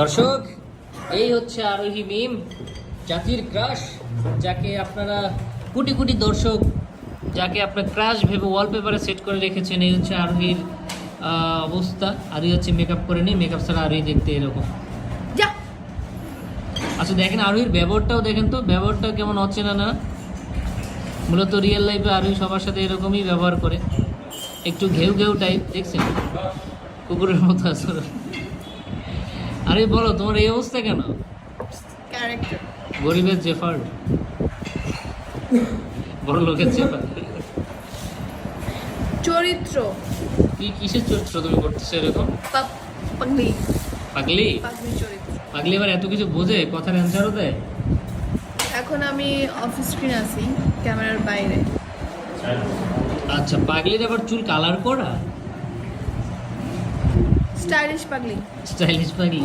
দর্শক এই হচ্ছে আরোহী মিম জাতির ক্রাশ যাকে আপনারা কোটি কোটি দর্শক যাকে আপনার ক্রাশ ভেবে ওয়ালপেপারে সেট করে রেখেছেন এই হচ্ছে আরোহীর অবস্থা। আরোহী হচ্ছে মেকআপ করে নেই মেকআপ ছাড়া আরোহী দেখতে এরকম। যা। আচ্ছা দেখেন আরোহীর ব্যবহারটাও দেখেন তো ব্যবহারটা কেমন অচেনা না? মূলত রিয়েল লাইফে আরোহী সবার সাথে এরকমই ব্যবহার করে। একটু ঘেউ ঘেউ টাইপ দেখছেন? কুকুরের মতো আসলে আরে বলো তোমার এই অবস্থা কেন? ক্যারেক্টার গরিবের জেফার্ড। বড় লোকের জেফার্ড। চরিত্র। কি কিসের চরিত্র তুমি করতেছো এরকম? পাগলি। পাগলি? চরিত্র। পাগলি এবার এত কিছু বোঝে? কথার অ্যান্সারও দেয়? এখন আমি অফিস স্ক্রিন আছি ক্যামেরার বাইরে। আচ্ছা পাগলির আবার চুল কালার করা? স্টাইলিশ পাগলি। স্টাইলিশ পাগলি।